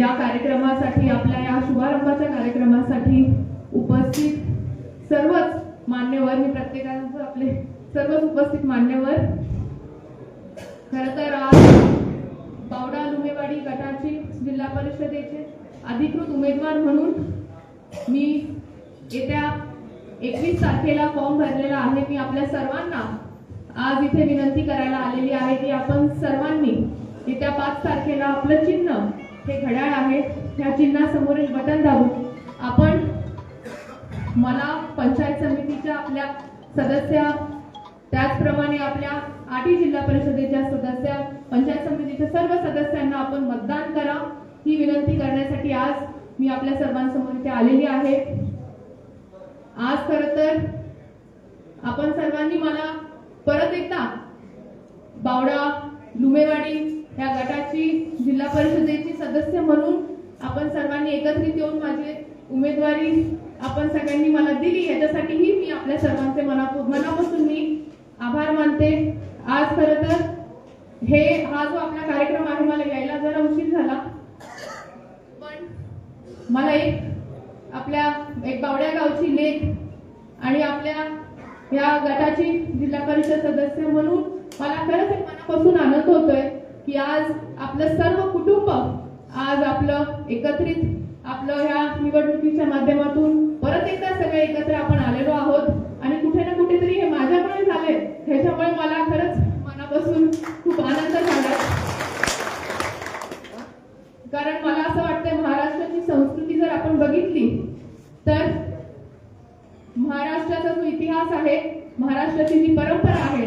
या कार्यक्रमासाठी आपल्या या शुभारंभाच्या कार्यक्रमासाठी उपस्थित सर्वच मान्यवर मी प्रत्येकाचं आपले सर्वच उपस्थित मान्यवर खर तर आज बावडा लुमेवाडी गटाचे जिल्हा परिषदेचे अधिकृत उमेदवार म्हणून मी येत्या एकवीस तारखेला फॉर्म भरलेला आहे. मी आपल्या सर्वांना आज इथे विनंती करायला आलेली आहे की आपण सर्वांनी येत्या पाच तारखेला आपलं चिन्ह हे घड्याळ आहे त्या चिन्हासमोरील बटन दाबून आपण मला पंचायत समितीच्या आपल्या सदस्या त्याचप्रमाणे आपल्या आठी जिल्हा परिषदेच्या सदस्या पंचायत समितीच्या सर्व सदस्यांना आपण मतदान करा ही विनंती करण्यासाठी आज मी आपल्या सर्वांसमोर इथे आलेली आहे. आज खर तर आपण सर्वांनी मला परत एकदा बावडा लुमेवाडी या गटाची जिल्हा परिषदेची सदस्य म्हणून आपण सर्वांनी एकत्रित येऊन माझी उमेदवारी आपण सगळ्यांनी मला दिली. याच्यासाठीही मी आपल्या सर्वांचे मनापासून मी आभार मानते. आज खरं तर हे हा जो आपला कार्यक्रम आहे मला यायला जरा उशीर झाला. पण मला एक आपल्या एक बावड्या गावची लेख आणि आपल्या या गटाची जिल्हा परिषद सदस्य म्हणून मला खरंच एक मनापासून आनंद होतोय. की आज आपलं सर्व कुटुंब आज आपलं एकत्रित आपलं ह्या निवडणुकीच्या माध्यमातून परत एकदा सगळे एकत्र आपण आलेलो आहोत. आणि कुठे ना कुठेतरी हे माझ्यामुळे झाले ह्याच्यामुळे मला खरंच मनापासून खूप आनंद झाला. कारण मला असं वाटतंय महाराष्ट्राची संस्कृती जर आपण बघितली तर महाराष्ट्राचा जो इतिहास आहे महाराष्ट्राची जी परंपरा आहे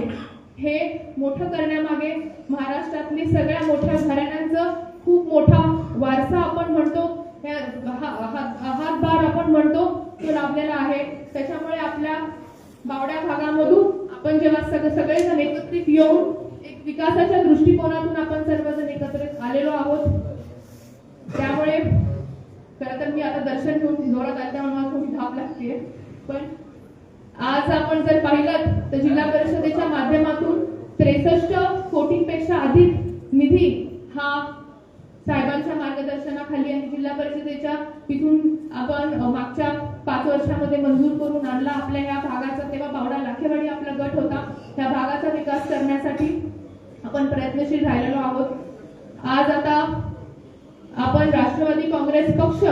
हे मोठं करण्यामागे महाराष्ट्रातली सगळ्या मोठ्या घराण्यांचं खूप मोठा वारसा आपण म्हणतो. हे हातभार आपण म्हणतो. तो लाभलेला आहे. त्याच्यामुळे आपल्या बावड्या भागामधून आपण जेव्हा सग सगळेजण एकत्रित येऊन एक विकासाच्या दृष्टिकोनातून आपण सर्वजण एकत्रित आलेलो आहोत. त्यामुळे खरं तर मी आता दर्शन घेऊन जोरात आले मला थोडी धाप लागते पण आज आपण जर पाहिलं तर जिल्हा परिषदेच्या माध्यमातून त्रेसष्ट कोटींपेक्षा अधिक निधी हा साहेबांच्या मार्गदर्शनाखाली आणि जिल्हा परिषदेच्या तिथून आपण मागच्या पाच वर्षामध्ये मंजूर करून आणला आपल्या या भागाचा. तेव्हा बावडा लाखेवाडी आपला गट होता. त्या भागाचा विकास करण्यासाठी आपण प्रयत्नशील राहिलेलो आहोत. आज आता आपण राष्ट्रवादी काँग्रेस पक्ष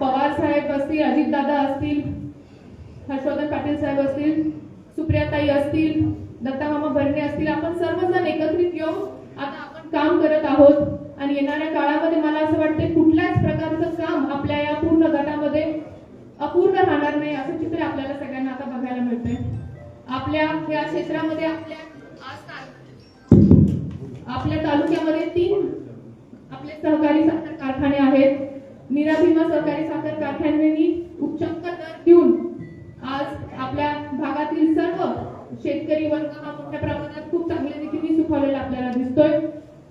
पवार साहेब असतील अजितदादा असतील हर्षवर्धन पाटील साहेब असतील सुप्रियाताई असतील दत्तामामा भरणे असतील आपण सर्वजण एकत्रित येऊन आता आपण काम करत आहोत. आणि येणाऱ्या काळामध्ये मला असं वाटतं कुठल्याच प्रकारचं काम आपल्या या पूर्ण गटामध्ये अपूर्ण राहणार नाही असं चित्र आपल्याला सगळ्यांना आता बघायला मिळतंय. आपल्या या क्षेत्रामध्ये आपल्या आपल्या तालुक्यामध्ये तीन आपले सहकारी साखर कारखाने आहेत. निराभिमा सहकारी साखर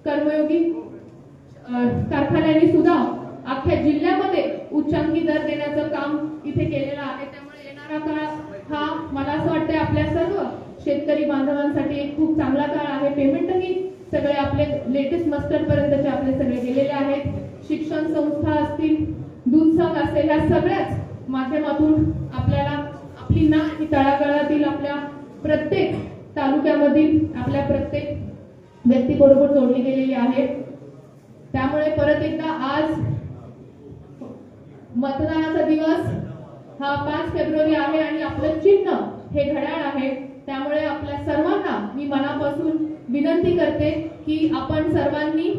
कर्मयोगी कारखान्याने सुद्धा अख्ख्या जिल्ह्यामध्ये उच्चांकी दर देण्याचं काम इथे केलेलं आहे. त्यामुळे येणारा काळ हा मला असं वाटतंय आपल्या सर्व शेतकरी बांधवांसाठी एक खूप चांगला काळ आहे. पेमेंटही सगळे आपले लेटेस्ट मस्टर पर्यंतचे आपले सगळे गेलेले आहेत. शिक्षण संस्था असतील दूध संघ असेल या सगळ्याच माध्यमातून आपल्याला आपली ना ही तळागाळातील आपल्या प्रत्येक तालुक्यामधील आपल्या प्रत्येक व्यक्तीबरोबर जोडली गेलेली आहे. त्यामुळे परत एकदा आज मतदानाचा दिवस हा पाच फेब्रुवारी आहे आणि आपलं चिन्ह हे घड्याळ आहे. त्यामुळे आपल्या सर्वांना मी मनापासून विनंती करते की आपण सर्वांनी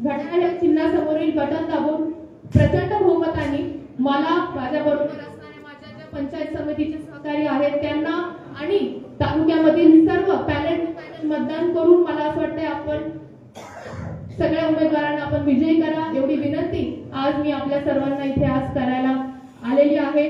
घड्याळ या चिन्हासमोरील बटन दाबून प्रचंड बहुमताने मला माझ्या बरोबर असणाऱ्या माझ्या ज्या पंचायत समितीचे सहकारी आहेत त्यांना आणि तालुक्यामधील सर्व पॅलेट मतदान करून मला असं वाटतंय आपण सगळ्या उमेदवारांना आपण विजयी करा एवढी विनंती. आज मी आपल्या सर्वांना इथे आज करायला आलेली आहे.